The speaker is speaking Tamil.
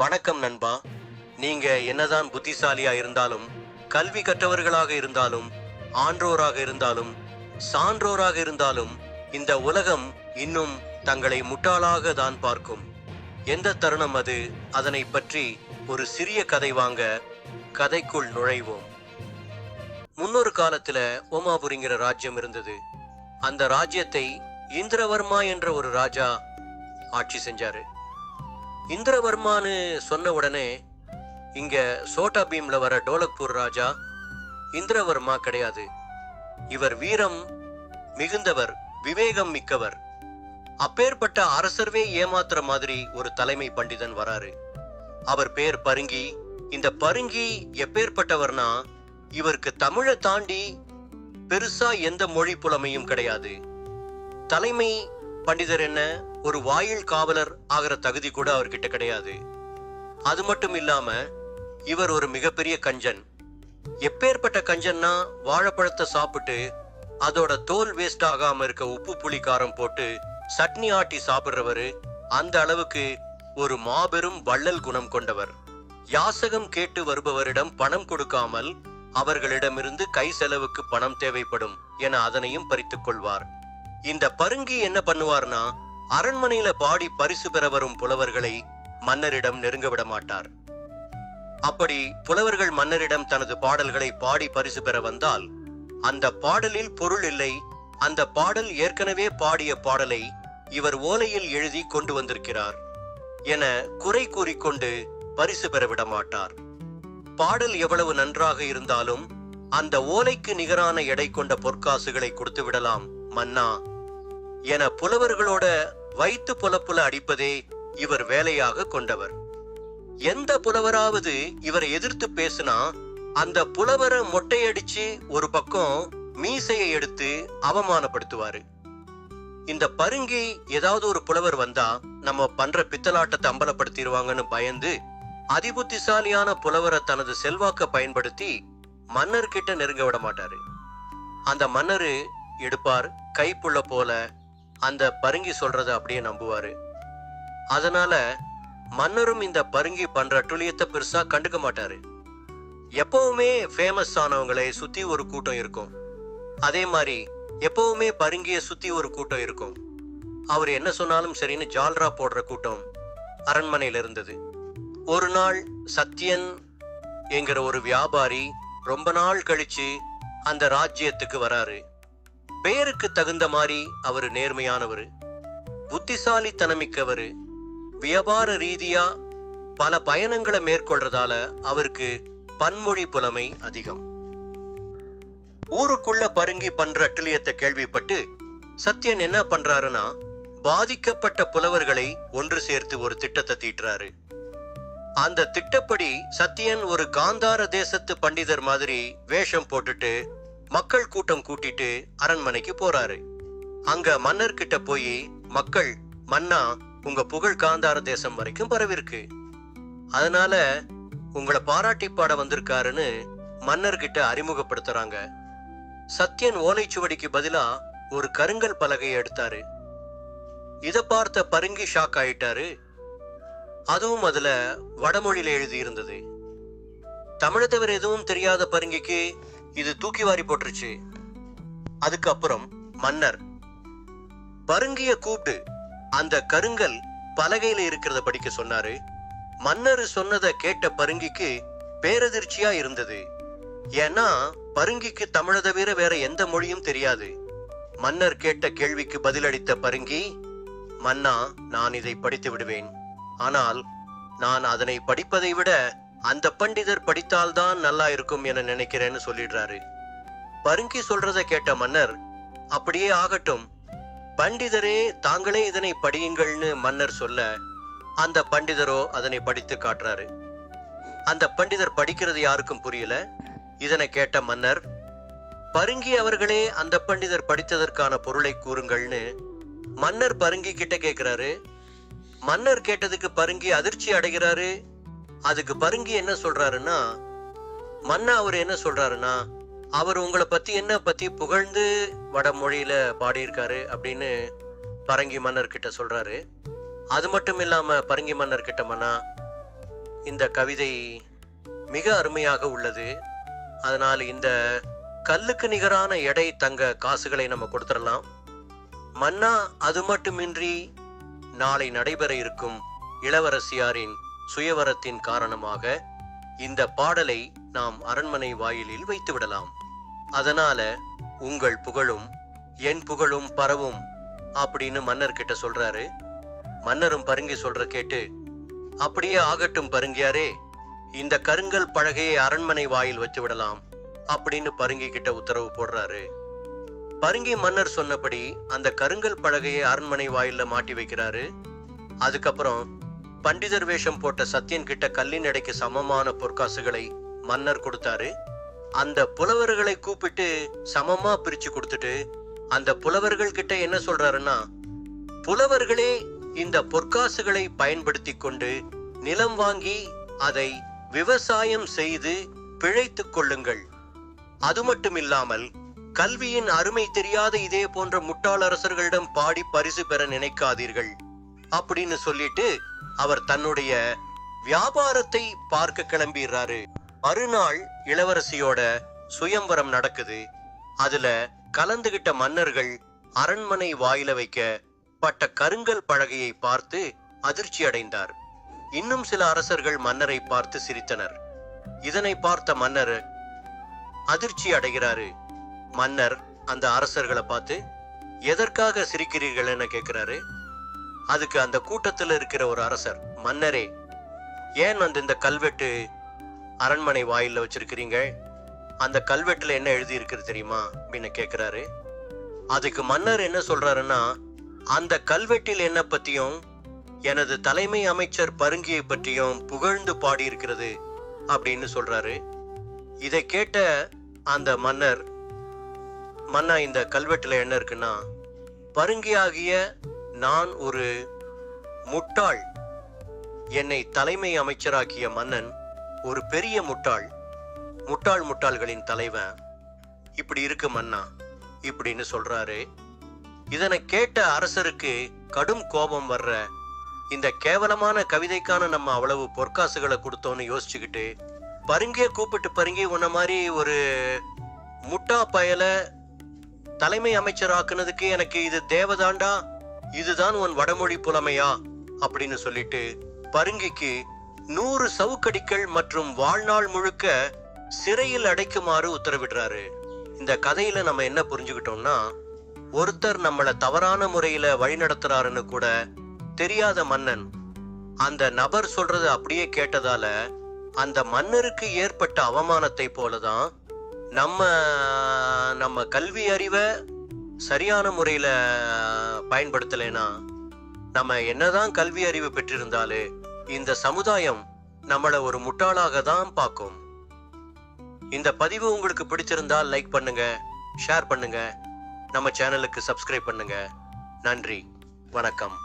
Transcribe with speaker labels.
Speaker 1: வணக்கம் நண்பா. நீங்க என்னதான் புத்திசாலியா இருந்தாலும் கல்வி கற்றவர்களாக இருந்தாலும் ஆன்றோராக இருந்தாலும் சான்றோராக இருந்தாலும் இந்த உலகம் இன்னும் தங்களை முட்டாளாக தான் பார்க்கும். எந்த தருணம் அது? அதனை பற்றி ஒரு சிறிய கதை வாங்க கதைக்குள் நுழைவோம். முன்னொரு காலத்துல ஓமாபுரிங்கிற ராஜ்யம் இருந்தது. அந்த ராஜ்யத்தை இந்திரவர்மா என்ற ஒரு ராஜா ஆட்சி செஞ்சாரு. இந்திரவர்மான்னு சொன்ன உடனே இங்க சோட்டா பீம்ல வர டோலக்பூர் ராஜா இந்திரவர்மா கிடையாது. இவர் வீரம் மிகுந்தவர் விவேகம் மிக்கவர். அப்பேற்பட்ட அரசர்வே ஏமாத்துற மாதிரி ஒரு தலைமை பண்டிதன் வராரு. அவர் பேர் பருங்கி. இந்த பருங்கி எப்பேற்பட்டவர்னா இவருக்கு தமிழை தாண்டி பெருசா எந்த மொழி புலமையும் கிடையாது. தலைமை பண்டிதர் என்ன ஒரு வாயில் காவலர் ஆகிற தகுதி கூட அவர்கிட்ட கிடையாது. அது மட்டும் இல்லாம இவர் ஒரு மிகப்பெரிய கஞ்சன். எப்பேற்பட்ட கஞ்சன்னா வாழைப்பழத்தை சாப்பிட்டு அதோட தோல் வேஸ்ட் ஆகாம இருக்க உப்பு புளி காரம் போட்டு சட்னி ஆட்டி சாப்பிடுறவரு அந்த அளவுக்கு ஒரு மாபெரும் வள்ளல் குணம் கொண்டவர். யாசகம் கேட்டு வருபவரிடம் பணம் கொடுக்காமல் அவர்களிடமிருந்து கை செலவுக்கு பணம் தேவைப்படும் என அதனையும் பறித்துக் கொள்வார். இந்த பருங்கி என்ன பண்ணுவார்னா அரண்மனையில பாடி பரிசு பெற வரும் புலவர்களை மன்னரிடம் நெருங்க விட மாட்டார். அப்படி புலவர்கள் மன்னரிடம் தனது பாடல்களை பாடி பரிசு பெற வந்தால் அந்த பாடலில் பொருள் இல்லை அந்த பாடல் ஏற்கனவே பாடிய பாடலை இவர் ஓலையில் எழுதி கொண்டு வந்திருக்கிறார் என குறை கூறிக்கொண்டு பரிசு பெற விட மாட்டார். பாடல் எவ்வளவு நன்றாக இருந்தாலும் அந்த ஓலைக்கு நிகரான எடை கொண்ட பொற்காசுகளை கொடுத்து விடலாம் மன்னா. என புலவர்களோட வைத்து புலப்புல அடிப்பதே இவர் வேலையாக கொண்டவர். எந்த புலவராவது இவரை எதிர்த்து பேசினா அந்த புலவரை மொட்டையடிச்சு ஒரு பக்கம் மீசையை எடுத்து அவமானப்படுத்துவாரு. இந்த பருங்கி ஏதாவது ஒரு புலவர் வந்தா நம்ம பண்ற பித்தலாட்டத்தை அம்பலப்படுத்திடுவாங்கன்னு பயந்து அதிபுத்திசாலியான புலவரை தனது செல்வாக்க பயன்படுத்தி மன்னர்கிட்ட நெருங்க விட மாட்டாரு. அந்த மன்னரு எடுப்பார் கைப்புள்ள போல அந்த பருங்கி சொல்றத அப்படியே நம்புவாரு. அதனால மன்னரும் இந்த பருங்கி பண்ற அட்டுழியத்தை பெருசா கண்டுக்க மாட்டாரு. எப்பவுமே ஃபேமஸ் ஆனவங்களை சுத்தி ஒரு கூட்டம் இருக்கும். அதே மாதிரி எப்பவுமே பருங்கிய சுத்தி ஒரு கூட்டம் இருக்கும். அவர் என்ன சொன்னாலும் சரின்னு ஜால்ரா போடுற கூட்டம் அரண்மனையில இருந்தது. ஒரு நாள் சத்யன் என்கிற ஒரு வியாபாரி ரொம்ப நாள் கழிச்சு அந்த ராஜ்யத்துக்கு வராரு. பெயருக்கு தகுந்த மாதிரி அவர் நேர்மையானவர் புத்திசாலித்தனமிக்கவர் வியாபார ரீதியா பல பயணங்களை மேற்கொள்றதால அவருக்கு பன்மொழி புலமை அதிகம். ஊருக்குள்ள பருங்கி பண்ற அட்டுழியத்தை கேள்விப்பட்டு சத்யன் என்ன பண்றாருன்னா பாதிக்கப்பட்ட புலவர்களை ஒன்று சேர்த்து ஒரு திட்டத்தை தீட்டுறாரு. அந்த திட்டப்படி சத்யன் ஒரு காந்தார தேசத்து பண்டிதர் மாதிரி வேஷம் போட்டுட்டு மக்கள் கூட்டம் கூட்டிட்டு அரண்மனைக்கு போறாரு. அங்க மன்னர்கிட்ட போய் மக்கள் மன்னா உங்க புகழ் காந்தார தேசம் வரைக்கும் பரவிருக்கு. அதனால உங்களை பாராட்டி பாட வந்திருக்காருன்னு மன்னர்கிட்ட அறிமுகப்படுத்துறாங்க. சத்யன் ஓலைச்சுவடிக்கு பதிலா ஒரு கருங்கல் பலகையை எடுத்தாரு. இத பார்த்த பருங்கி ஷாக் ஆயிட்டாரு. அதுவும் அதுல வடமொழியில எழுதி இருந்தது தமிழை தவிர எதுவும் தெரியாத பருங்கிக்கு இது தூக்கி வாரி போட்டுருச்சு. அதுக்கப்புறம் மன்னர் பருங்கிய கூப்பிட்டு அந்த கருங்கல் பலகையில இருக்கிறத படிக்க சொன்னாரு. மன்னர் சொன்னதை கேட்ட பருங்கிக்கு பேரதிர்ச்சியா இருந்தது. ஏன்னா பருங்கிக்கு தமிழை தவிர வேற எந்த மொழியும் தெரியாது. மன்னர் கேட்ட கேள்விக்கு பதிலளித்த பருங்கி மன்னா நான் இதை படித்து விடுவேன். ஆனால் நான் அதனை படிப்பதை விட அந்த பண்டிதர் படித்தால்தான் நல்லா இருக்கும் என நினைக்கிறேன்னு சொல்லிடுறாரு. பருங்கி சொல்றதை கேட்ட மன்னர் அப்படியே ஆகட்டும். பண்டிதரே தாங்களே இதனை படியுங்கள்னு மன்னர் சொல்ல அந்த பண்டிதரோ அதனை படித்து காட்டுறாரு. அந்த பண்டிதர் படிக்கிறது யாருக்கும் புரியல. இதனை கேட்ட மன்னர் பருங்கி அவர்களே அந்த பண்டிதர் படித்ததற்கான பொருளை கூறுங்கள்னு மன்னர் பருங்கி கிட்ட கேட்கிறாரு மன்னர் கேட்டதுக்கு பருங்கி அதிர்ச்சி அடைகிறாரு. அதுக்கு பருங்கி என்ன சொல்றாருன்னா மன்னா அவர் என்ன சொல்றாருன்னா அவர் உங்களை பத்தி என்ன பத்தி புகழ்ந்து வடமொழியில பாடியிருக்காரு அப்படின்னு பரங்கி மன்னர் கிட்ட சொல்றாரு. அது மட்டும் இல்லாம பரங்கி மன்னர் கிட்ட மன்னா இந்த கவிதை மிக அருமையாக உள்ளது. அதனால் இந்த கல்லுக்கு நிகரான எடை தங்க காசுகளை நம்ம கொடுத்துடலாம். மன்னா அது மட்டுமின்றி நாளை நடைபெற இருக்கும் இளவரசியாரின் சுயவரத்தின் காரணமாக இந்த பாடலை நாம் அரண்மனை வாயிலில் வைத்து விடலாம் அதனால உங்கள் புகழும் என் புகழும் பரவும் அப்படின்னு மன்னர் கிட்ட சொல்றாரு. மன்னரும் பருங்கி சொல்ற கேட்டு அப்படியே ஆகட்டும் பருங்கியாரே இந்த கருங்கல் பழகையை அரண்மனை வாயில் வச்சு விடலாம் அப்படின்னு பருங்கி கிட்ட உத்தரவு போடுறாரு. பருங்கி மன்னர் சொன்னபடி அந்த கருங்கல் பலகையை அரண்மனை வாயில மாட்டி வைக்கிறாரு. அதுக்கப்புறம் பண்டிதர் வேஷம் போட்ட சத்தியன் கிட்ட கல்லின் எடைக்கு சமமான பொற்காசுகளை மன்னர் கொடுத்தாரு. அந்த புலவர்களை கூப்பிட்டு சமமா பிரிச்சு கொடுத்துட்டு அந்த புலவர்கள் கிட்ட என்ன சொல்றாருன்னா புலவர்களே இந்த பொற்காசுகளை பயன்படுத்தி கொண்டு நிலம் வாங்கி அதை விவசாயம் செய்து பிழைத்துக் கொள்ளுங்கள். அது மட்டுமில்லாமல் கல்வியின் அருமை தெரியாத இதே போன்ற முட்டாள் அரசர்களிடம் பாடி பரிசு பெற நினைக்காதீர்கள். அப்படின்னு சொல்லிட்டு அவர் தன்னுடைய வியாபாரத்தை பார்க்க கிளம்பிடுறாரு. மறுநாள் இளவரசியோட சுயம்பரம் நடக்குது. அதுல கலந்துகிட்ட மன்னர்கள் அரண்மனை வாயில வைக்க பட்ட கருங்கல் பழகையை பார்த்து அதிர்ச்சி அடைந்தார். இன்னும் சில அரசர்கள் மன்னரை பார்த்து சிரித்தனர். இதனை பார்த்த மன்னர் அதிர்ச்சி அடைகிறாரு. மன்னர் அந்த அரசர்களை பார்த்து எதற்காக சிரிக்கிறீர்கள்? என கேட்கிறாரு. அதுக்கு அந்த கூட்டத்தில் இருக்கிற ஒரு அரசர் மன்னரே ஏன் அந்த இந்த கல்வெட்டு அரண்மனை வாயிலில் வச்சிருக்கிறீங்க? அந்த கல்வெட்டில் என்ன எழுதியிருக்கிறது தெரியுமா? அப்படின்னு கேட்குறாரு அதுக்கு மன்னர் என்ன சொல்றாருன்னா அந்த கல்வெட்டில் என்ன பற்றியும் எனது தலைமை அமைச்சர் பருங்கியை பற்றியும் புகழ்ந்து பாடியிருக்கிறது அப்படின்னு சொல்றாரு. இதை கேட்ட அந்த மன்னர் மன்னா இந்த கல்வெட்டில் என்ன இருக்குன்னா பருங்கியாகிய நான் ஒரு முட்டாள். என்னை தலைமை அமைச்சராக்கிய மன்னன் ஒரு பெரிய முட்டாள். முட்டாள் முட்டாள்களின் தலைவன். இப்படி இருக்கு மன்னா இப்படின்னு சொல்றாரு. இதனை கேட்ட அரசருக்கு கடும் கோபம் வர்ற இந்த கேவலமான கவிதைக்கான நம்ம அவ்வளவு பொற்காசுகளை கொடுத்தோன்னு யோசிச்சுக்கிட்டு பருங்கே கூப்பிட்டு பருங்கி உன்ன மாதிரி ஒரு முட்டா பயலை தலைமை அமைச்சராக்குனதுக்கு எனக்கு இது தேவதாண்டா? இதுதான் உன் வடமொழி புலமையா? அப்படின்னு சொல்லிட்டு பருங்கிக்கு நூறு சவுக்கடிகள் மற்றும் வாழ்நாள் முழுக்க சிறையில் அடைக்குமாறு உத்தரவிடுறாரு. இந்த கதையில நம்ம என்ன புரிஞ்சுக்கிட்டோம்னா ஒருத்தர் நம்மளை தவறான முறையில வழிநடத்துறாருன்னு கூட தெரியாத மன்னன் அந்த நபர் சொல்றது அப்படியே கேட்டதால அந்த மன்னருக்கு ஏற்பட்ட அவமானத்தை போலதான் நம்ம நம்ம கல்வி அறிவை சரியான முறையில பயன்படுத்தலைனா நம்ம என்னதான் கல்வி அறிவு பெற்றிருந்தாலே இந்த சமுதாயம் நம்மளை ஒரு முட்டாளாக தான் பார்க்கும். இந்த பதிவு உங்களுக்கு பிடிச்சிருந்தால் லைக் பண்ணுங்க ஷேர் பண்ணுங்க நம்ம சேனலுக்கு சப்ஸ்கிரைப் பண்ணுங்க. நன்றி வணக்கம்.